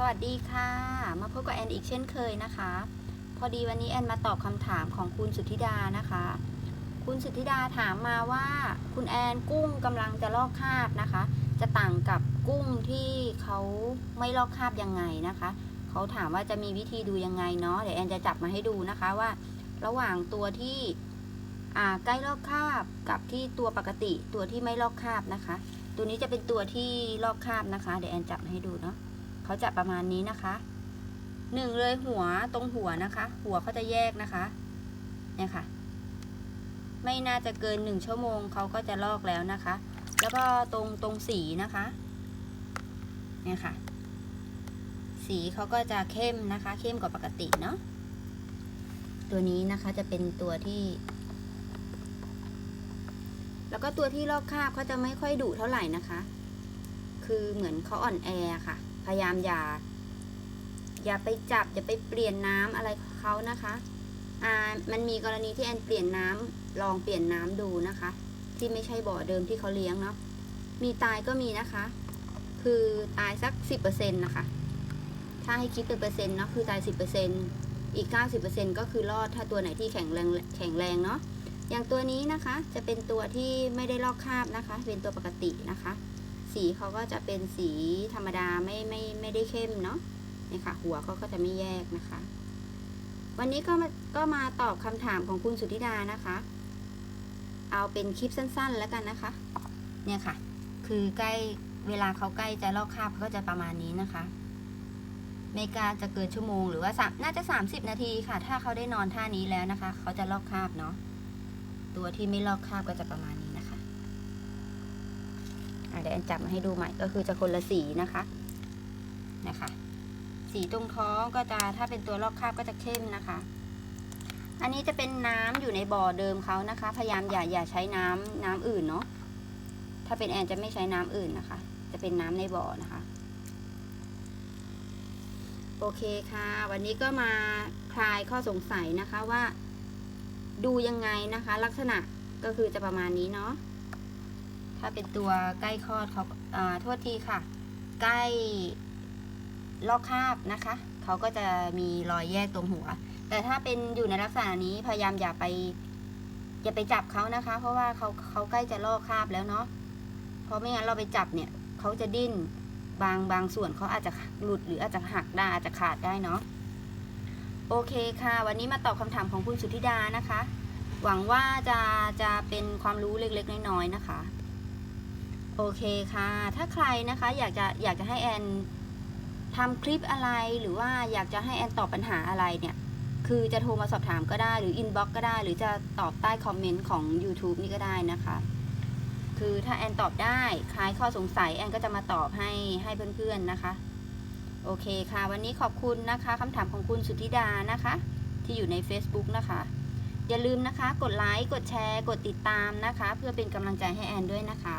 สวัสดีค่ะ มาพบกับแอนอีกเช่นเคยนะคะ พอดีวันนี้แอนมาตอบคำถามของคุณสุธิดานะคะ คุณสุธิดาถามมาว่าคุณแอนกุ้งกำลังจะลอกคราบนะคะ จะต่างกับกุ้งที่เขาไม่ลอกคราบยังไงนะคะเขาถามว่าจะมีวิธีดูยังไงเนาะเดี๋ยวแอนจะจับมาให้ดูนะคะว่า ระหว่างตัวที่ใกล้ลอกคราบกับที่ตัวปกติตัวที่ไม่ลอกคราบนะคะ ตัวนี้จะเป็นตัวที่ลอกคราบนะคะ เดี๋ยวแอนจับมาให้ดูเนาะ เขาจะประมาณนี้นะคะหนึ่งเลยหัวตรงหัวนะคะ หัวเขาจะแยกนะคะเนี่ยค่ะ ไม่น่าจะเกินหนึ่งชั่วโมงเขาก็จะลอกแล้วนะคะ แล้วก็ตรงตรงสีนะคะเนี่ยค่ะ สีเขาก็จะเข้มนะคะ เข้มกว่าปกติเนาะตัวนี้นะคะจะเป็นตัวที่ แล้วก็ตัวที่ลอกคราบเขาจะไม่ค่อยดุเท่าไหร่นะคะ คือเหมือนเขาอ่อนแอค่ะ พยายามอย่า อย่าไปจับ อย่าไปเปลี่ยนน้ำอะไรเขานะคะอ่ามันมีกรณีที่แอนเปลี่ยนน้ำลองเปลี่ยนน้ำดูนะคะ ที่ไม่ใช่บ่อเดิมที่เขาเลี้ยงเนาะมีตายก็มีนะคะ คือตายสักสิบเปอร์เซ็นต์นะคะ ถ้าให้คิดเป็นเปอร์เซ็นต์เนาะคือตายสิบเปอร์เซ็นต์อีกเก้าสิบเปอร์เซ็นต์ก็คือรอดถ้าตัวไหนที่แข็งแรงแข็งแรงเนาะอย่างตัวนี้นะคะจะเป็นตัวที่ไม่ได้ลอกคราบนะคะ เป็นตัวปกตินะคะ สีเขาก็จะเป็นสีธรรมดาไม่ไม่ไม่ได้เข้มเนาะนี่ค่ะ หัวเขาก็จะไม่แยกนะคะ วันนี้ก็มาก็มาตอบคำถามของคุณสุธิดานะคะ เอาเป็นคลิปสั้น ๆ แล้วกันนะคะ เนี่ยค่ะ คือใกล้เวลาเขาใกล้จะลอกคราบก็จะประมาณนี้นะคะไม่กล้าจะเกินชั่วโมงหรือว่าสามน่าจะ 30 นาทีค่ะ ถ้าเขาได้นอนท่านี้แล้วนะคะ เขาจะลอกคราบเนาะตัวที่ไม่ลอกคราบก็จะประมาณนี้นะคะ เดี๋ยวแอนจับมาให้ดูใหม่ก็คือจะคนละสีนะคะนะคะ สีตรงท้องก็จะถ้าเป็นตัวลอกคราบก็จะเข้มนะคะ อันนี้จะเป็นน้ำอยู่ในบ่อเดิมเขานะคะ พยายามอย่าอย่าใช้น้ำน้ำอื่นเนาะถ้าเป็นแอนจะไม่ใช้น้ำอื่นนะคะ จะเป็นน้ำในบ่อนะคะโอเคค่ะ วันนี้ก็มาคลายข้อสงสัยนะคะว่า ดูยังไงนะคะ ลักษณะก็คือจะประมาณนี้เนาะ ถ้าเป็นตัวใกล้คลอดเขาอ่าโทษทีค่ะ ใกล้ลอกคาบนะคะ เขาก็จะมีรอยแยกตรงหัว แต่ถ้าเป็นอยู่ในลักษณะนี้พยายามอย่าไป อย่าไปจับเขานะคะ เพราะว่าเขาเขาใกล้จะลอกคาบแล้วเนาะเพราะไม่งั้นเราไปจับเนี่ยเขาจะดิ้นบางบางส่วนเขาอาจจะหลุดหรืออาจจะหักได้อาจจะขาดได้เนาะโอเคค่ะ วันนี้มาตอบคำถามของคุณสุธิดานะคะ หวังว่าจะจะเป็นความรู้เล็กๆน้อยๆนะคะ โอเคค่ะ ถ้าใครนะคะอยากจะอยากจะให้แอนทำคลิปอะไรหรือว่าอยากจะให้แอนตอบปัญหาอะไรเนี่ย คือจะโทรมาสอบถามก็ได้หรืออินบ็อกก็ได้ หรือจะตอบใต้คอมเมนต์ของ YouTube นี่ก็ได้นะคะ คือถ้าแอนตอบได้คลายข้อสงสัยแอนก็จะมาตอบให้ให้เพื่อนๆนะคะ โอเคค่ะ วันนี้ขอบคุณนะคะคำถามของคุณสุธิดานะคะ ที่อยู่ใน Facebook นะคะ อย่าลืมนะคะ กดไลค์กดแชร์ กดติดตามนะคะ เพื่อเป็นกำลังใจให้แอนด้วยนะคะ